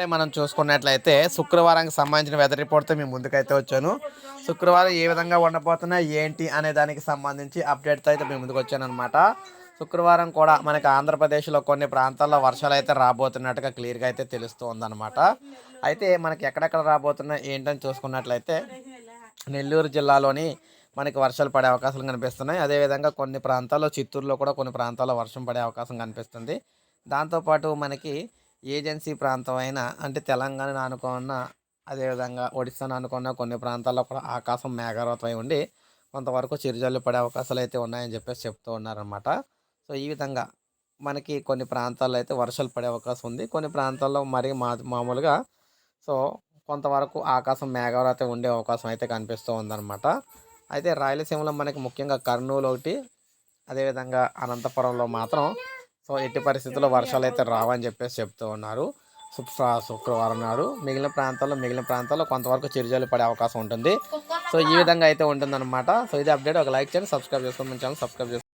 ఇప్పుడే మనం చూసుకున్నట్లయితే శుక్రవారానికి సంబంధించిన వెదర్ రిపోర్ట్తో మేము ముందుకైతే వచ్చాను. శుక్రవారం ఏ విధంగా ఉండబోతున్నాయి ఏంటి అనే దానికి సంబంధించి అప్డేట్తో అయితే మేము ముందుకు వచ్చాను అనమాట శుక్రవారం కూడా మనకి ఆంధ్రప్రదేశ్లో కొన్ని ప్రాంతాల్లో వర్షాలు అయితే రాబోతున్నట్టుగా క్లియర్గా అయితే తెలుస్తూ ఉందన్నమాట. అయితే మనకి ఎక్కడెక్కడ రాబోతున్నాయి ఏంటని చూసుకున్నట్లయితే నెల్లూరు జిల్లాలోని మనకి వర్షాలు పడే అవకాశాలు కనిపిస్తున్నాయి. అదేవిధంగా కొన్ని ప్రాంతాల్లో చిత్తూరులో కూడా కొన్ని ప్రాంతాల్లో వర్షం పడే అవకాశం కనిపిస్తుంది. దాంతోపాటు మనకి ఏజెన్సీ ప్రాంతం అయిన అంటే తెలంగాణ ఆనుకున్న అదేవిధంగా ఒడిశాను అనుకున్న కొన్ని ప్రాంతాల్లో కూడా ఆకాశం మేఘావృతమై ఉండి కొంతవరకు చిరుజల్లు పడే అవకాశాలు అయితే ఉన్నాయని చెప్పేసి చెప్తూ ఉన్నారనమాట సో ఈ విధంగా మనకి కొన్ని ప్రాంతాల్లో అయితే వర్షాలు పడే అవకాశం ఉంది. కొన్ని ప్రాంతాల్లో మరి మా మామూలుగా సో కొంతవరకు ఆకాశం మేఘావృతం ఉండే అవకాశం అయితే కనిపిస్తూ ఉందన్నమాట. అయితే రాయలసీమలో మనకి ముఖ్యంగా కర్నూలు ఒకటి అదేవిధంగా అనంతపురంలో మాత్రం సో ఎట్టి పరిస్థితుల్లో వర్షాలు అయితే రావని చెప్పేసి చెప్తూ ఉన్నారు. శుక్రవారం నాడు మిగిలిన ప్రాంతాల్లో మిగిలిన ప్రాంతాల్లో కొంతవరకు చిరుజల్లు పడే అవకాశం ఉంటుంది. సో ఈ విధంగా అయితే ఉంటుందన్నమాట. సో ఇది అప్డేట్. ఒక లైక్ చేయండి సబ్స్క్రైబ్ చేసుకోండి. మన ఛానల్ సబ్స్క్రైబ్ చేసుకోండి.